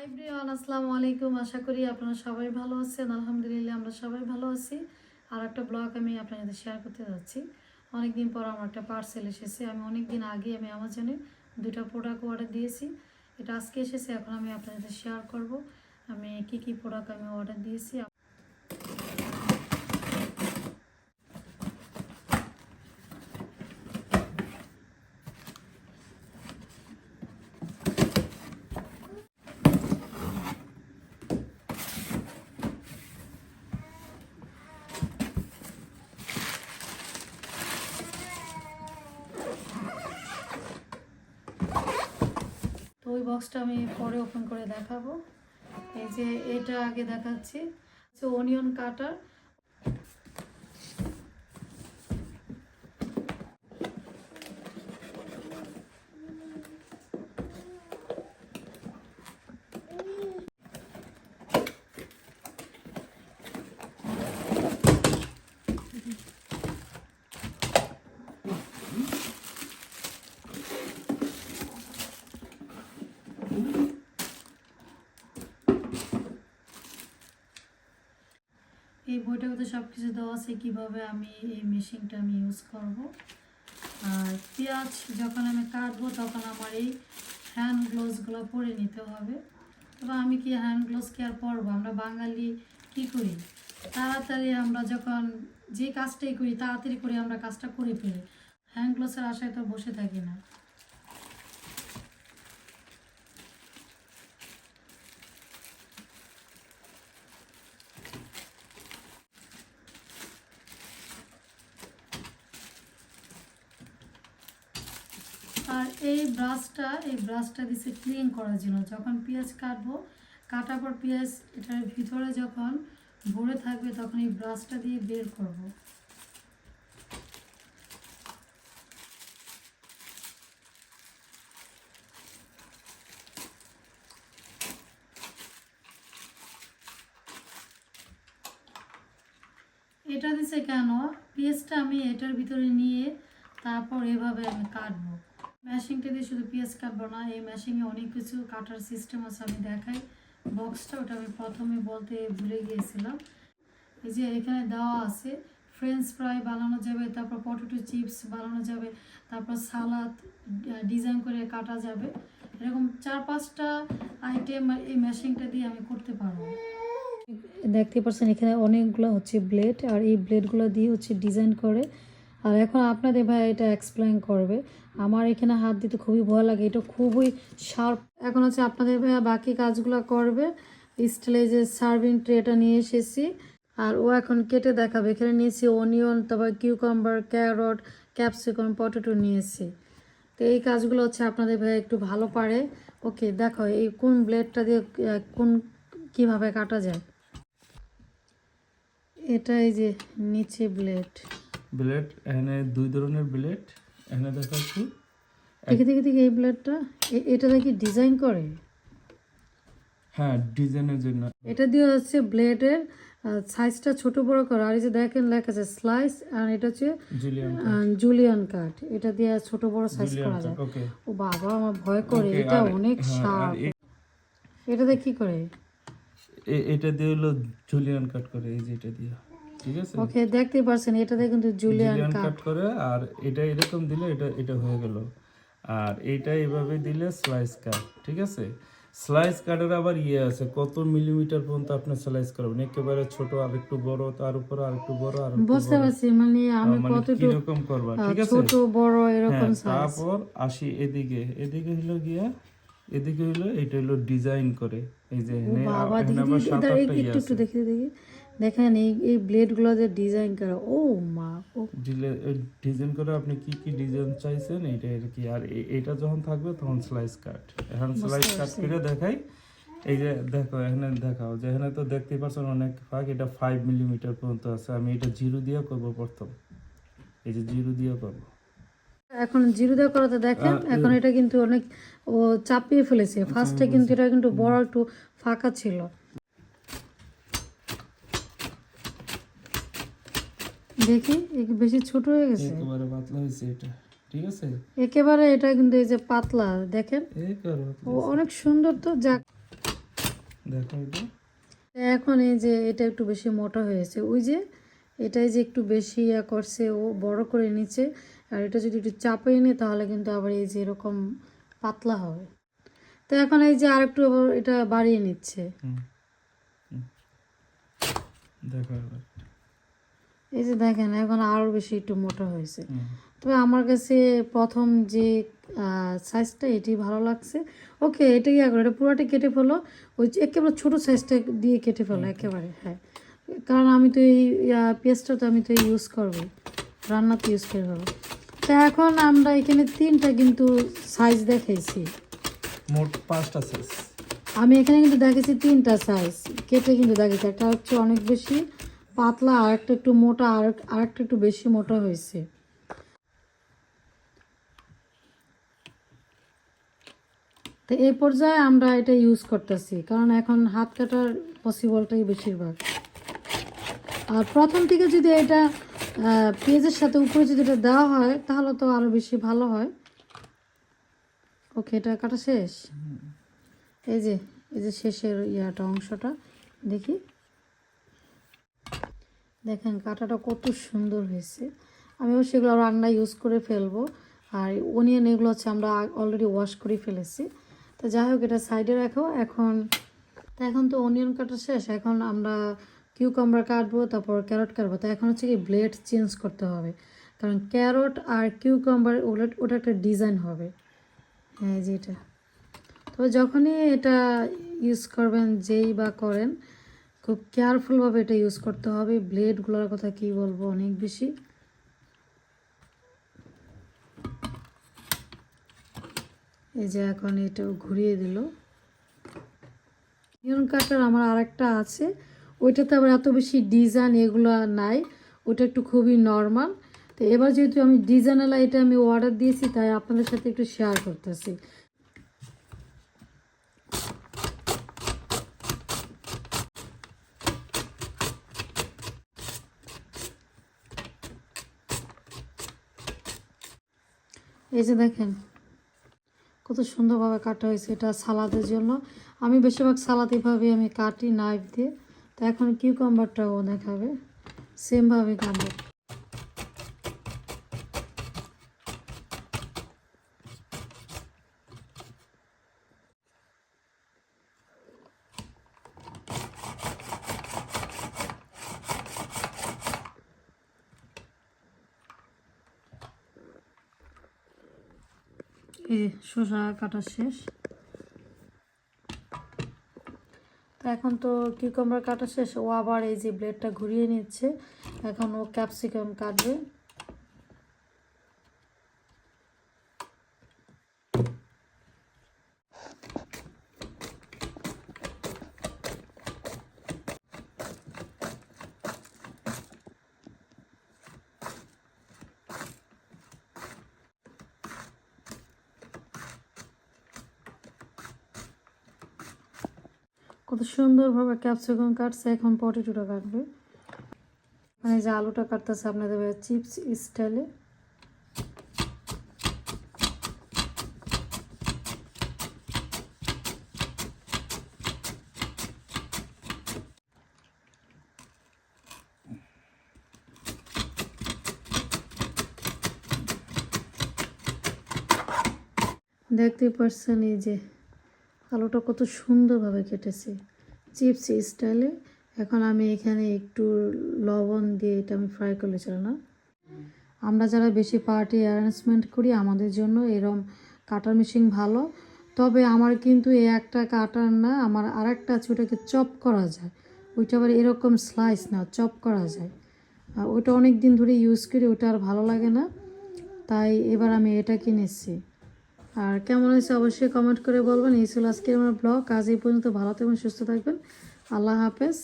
High Brian আসসালামু আলাইকুম। আশা করি আপনারা সবাই ভালো আছেন। আলহামদুলিল্লাহ, আমরা সবাই ভালো আছি। আর একটা ব্লগ আমি আপনাদের শেয়ার করতে যাচ্ছি। অনেকদিন পর আমার একটা পার্সেল এসেছে। আমি অনেক দিন আগে আমি আমাজনে দুটা প্রোডাক্ট অর্ডার দিয়েছি। এটা আজকে এসেছে, এখন আমি আপনাদের শেয়ার করব। আমি কি কি প্রোডাক্ট আমি অর্ডার দিয়েছি ওই বক্সটা আমি পরে ওপেন করে দেখাবো। এই যে এটা আগে দেখাচ্ছি। অনিয়ন কাটার এই বইটাতে সব কিছু দেওয়া আছে, কীভাবে আমি এই মেশিনটা আমি ইউজ করব। আর পেঁয়াজ যখন আমি কাটবো, তখন আমার এই হ্যান্ড গ্লোভসগুলো পরে নিতে হবে। তবে আমি কি হ্যান্ড গ্লোভস কি আর পরবো আমরা বাঙালি কি করি? তাড়াতাড়ি আমরা যখন যে কাজটাই করি, তাড়াতাড়ি করে আমরা কাজটা করে ফেলি। হ্যান্ড গ্লোভসের আশায় তো বসে থাকি না। আর এই ব্রাশটা এই ব্রাশটা দিছে ক্লিন করার জন্য। যখন পেঁয়াজ কাটবো, কাটার পর পেঁয়াজ এটার ভিতরে যখন ভরে থাকবে, তখন এই ব্রাশটা দিয়ে বের করব। এটা দিছে কেন? পেঁয়াজটা আমি এটার ভিতরে নিয়ে তারপর এভাবে আমি কাটবো। ম্যাশিংটা দিয়ে শুধু পেঁয়াজ কাটবো না, এই ম্যাশিংয়ে অনেক কিছু কাটার সিস্টেম আছে, আমি দেখাই। বক্সটা ওটা আমি প্রথমে বলতে ভুলে গিয়েছিলাম। এই যে এখানে দেওয়া আছে ফ্রেঞ্চ ফ্রাই বানানো যাবে, তারপর পটেটো চিপস বানানো যাবে, তারপর সালাদ ডিজাইন করে কাটা যাবে। এরকম চার পাঁচটা আইটেম এই মেশিনটা দিয়ে আমি করতে পারব। দেখতে পাচ্ছেন এখানে অনেকগুলো হচ্ছে ব্লেড আর এই ব্লেডগুলো দিয়ে হচ্ছে ডিজাইন করে আর এখন আপনাদের ভাই এটা এক্সপ্লেন করবে। আমার এখানে হাত দিতে খুবই ভয় লাগে, এটা খুবই শার্প এখন হচ্ছে আপনাদের ভাইয়া বাকি কাজগুলো করবে। স্টিলের যে সার্ভিং ট্রেটা নিয়ে এসেছি, আর ও এখন কেটে দেখাবে। এখানে নিয়েছি অনিয়ন তারপর কিউকাম্বার ক্যারট ক্যাপসিকাম পটেটো নিয়েছি। তো এই কাজগুলো হচ্ছে আপনাদের ভাই একটু ভালো পারে। ওকে, দেখো এই কোন ব্লেডটা দিয়ে কোন কীভাবে কাটা যায়। এটা এই যে নিচে ব্লেড ব্লেড এখানে দুই ধরনের ব্লেড এখানে দেখাচ্ছি দেখে দেখে দেখে এই ব্লেডটা এটা দেখি ডিজাইন করে? হ্যাঁ ডিজাইনের জন্য। এটা দিয়ে হচ্ছে ব্লেডের সাইজটা ছোট বড় করা। আর এই যে দেখেন লেখা আছে স্লাইস আর এটা হচ্ছে জুলিয়ান জুলিয়ান কাট এটা দিয়ে ছোট বড় সাইজ করা যায়। ও বাবা আমার ভয় করে। এটা অনেক হ্যাঁ, শার্প। এটা দিয়ে কি করে? এটা দিয়ে হলো জুলিয়ান কাট করে এই যে এটা দিয়ে। ঠিক আছে? ওকে দেখতেই পারছেন এটা দিয়ে কিন্তু জুলিয়ান কাট করে আর এটা এরকম দিলে এটা এটা হয়ে গেল। আর এটা এভাবে দিলে স্লাইস কাট ঠিক আছে? স্লাইস কাটের আবার ইয়ে আছে কত মিলিমিটার পর্যন্ত আপনি স্লাইস করবেন? একেবারে ছোট আর একটু বড় তার উপর আর একটু বড় আর বুঝতে পারছি মানে আমি মানে কতটুকু কীরকম করবা ঠিক আছে? ছোট বড় হ্যাঁ এরকম সাইজ তারপর আসি এদিকে। এদিকে হলো গিয়া এদিকে হলো এটা হলো ডিজাইন করে। এই যে বাবা এটা আটটা ইয়ে একটু একটু দেখি দেখি। দেখেন এই এই ব্লেডগুলো যে ডিজাইন করা ও মা ও। ডিজাইন করে আপনি কি কি ডিজাইন চাইছেন? এটা আর কি আর এটা যখন থাকবে তখন স্লাইস কাট এখন স্লাইস কাট করে দেখাই। এই যে দেখো এখানে দেখাও যে এখানে তো দেখতেই পাচ্ছেন অনেক ফাঁক এটা ফাইভ মিলিমিটার পর্যন্ত আছে। আমি এটা জিরো দিয়ে করব প্রথম। এই যে জিরো দিয়ে করব। এখন জিরো দেওয়া করাতে দেখেন এখন এটা কিন্তু অনেক ও চাপিয়ে ফেলেছে। ফার্স্টে কিন্তু এটা কিন্তু বড় একটু ফাঁকা ছিল। দেখি। বেশি ছোট হয়ে গেছে। একেবারে পাতলা হয়েছে এটা ঠিক আছে? একেবারে এটা কিন্তু এই যে পাতলা দেখেন? ও অনেক সুন্দর তো যাক। দেখো এটা। এখন এই যে এটা একটু বেশি মোটা হয়েছে ওই যে এটাই যে একটু বেশি ইয়া করছে ও বড় করে নিচ্ছে আর এটা যদি একটু চাপে নে তাহলে কিন্তু আবার এই যে এরকম পাতলা হবে। তো এখন এই যে আরেকটু আবার এটা বাড়িয়ে নিচ্ছে। দেখো এবার। এই যে দেখেন এখন আরও বেশি একটু মোটা হয়েছে। তবে আমার কাছে প্রথম যে সাইজটা এটি ভালো লাগছে। ওকে এটা ইয়া করো এটা পুরোটা কেটে ফেলো। ওই যে একেবারে ছোটো সাইজটা দিয়ে কেটে ফেলো একেবারে হ্যাঁ। কারণ আমি তো এই পেস্টটা তো আমি তো ইউজ করব। রান্নাতে ইউজ করে ফেলো তো এখন আমরা এখানে তিনটা কিন্তু সাইজ দেখাইছি। মোট পাঁচটা সাইজ আমি এখানে কিন্তু দেখেছি তিনটা সাইজ কেটে কিন্তু দেখেছি একটা হচ্ছে অনেক বেশি পাতলা আর একটা একটু মোটা আর আর একটা একটু বেশি মোটা হয়েছে। তো এই পর্যায়ে আমরা এটা ইউজ করতেছি কারণ এখন হাত কাটার পসিবলটাই বেশিরভাগ। আর প্রথম থেকে যদি এটা পেঁয়াজের সাথে উপরে যদি এটা দেওয়া হয় তাহলে তো আরও বেশি ভালো হয়। ওকে এটা কাটা শেষ? এই যে এই যে শেষের ইয়াটা অংশটা দেখি। দেখেন কাটাটা কত সুন্দর হয়েছে। আমিও সেগুলো রান্না ইউজ করে ফেলব। আর অনিয়ন এগুলো হচ্ছে আমরা অলরেডি ওয়াশ করে ফেলেছি। তো যাই হোক, এটা সাইডে রাখো। এখন তো এখন তো অনিয়ন কাটা শেষ। এখন আমরা কিউকাম্বার কাটবো, তারপর ক্যারট কাটবো। তো এখন হচ্ছে কি ব্লেড চেঞ্জ করতে হবে। কারণ ক্যারট আর কিউকাম্বার ওটা ওটা একটা ডিজাইন হবে। হ্যাঁ যেটা তো যখনই এটা ইউজ করবেন, যেই বা করেন খুব কেয়ারফুলভাবে এটা ইউজ করতে হবে। ব্লেডগুলোর কথা কি বলব অনেক বেশি। এই যে এখন এটা ঘুরিয়ে দিল। ইউন কাটার আমার আরেকটা আছে। ওইটাতে আবার এত বেশি ডিজাইন এগুলো নাই। ওটা একটু খুবই নর্মাল তো এবার যেহেতু আমি ডিজাইনালা এটা আমি অর্ডার দিয়েছি, তাই আপনাদের সাথে একটু শেয়ার করতেছি। এই যে দেখেন, কত সুন্দরভাবে কাটা হয়েছে এটা সালাদের জন্য। আমি বেশিরভাগ সালাদ এভাবে আমি কাটি নাইফ দিয়ে। তো এখন কিউকাম্বারটাও দেখাবে। সেমভাবে কাটবো এই শসা কাটা শেষ। এখন তো কিউকাম্বার কাটা শেষ, ও আবার এই যে ব্লেডটা ঘুরিয়ে নিচ্ছে। এখন ও ক্যাপসিকাম কাটবে। কত সুন্দরভাবে ক্যাপসিকাম কাটছে, এখন পটেটোটা কাটবে। মানে যে আলুটা কাটতেছে আপনাদের চিপস স্টাইলে দেখতে পাচ্ছেন এই যে আলুটা কত সুন্দরভাবে কেটেছে। চিপস স্টাইলে। এখন আমি এখানে একটু লবণ দিয়ে এটা আমি ফ্রাই চলে না। আমরা যারা বেশি পার্টি অ্যারেঞ্জমেন্ট করি, আমাদের জন্য এরম কাটার মেশিন ভালো। তবে আমার কিন্তু এই একটা কাটার না, আমার আরেকটা আছে, ওটাকে চপ করা যায়। ওইটা আবার এরকম স্লাইস না, চপ করা যায়। আর ওইটা অনেক দিন ধরে ইউজ করি ওটা আর ভালো লাগে না। তাই এবার আমি এটা কিনেছি। আর কেমন হয়েছে অবশ্যই কমেন্ট করে বলবেন। এই ছিল আজকের আমার ব্লগ আজ এই পর্যন্ত ভালো থাকবেন, সুস্থ থাকবেন। আল্লাহ হাফেজ।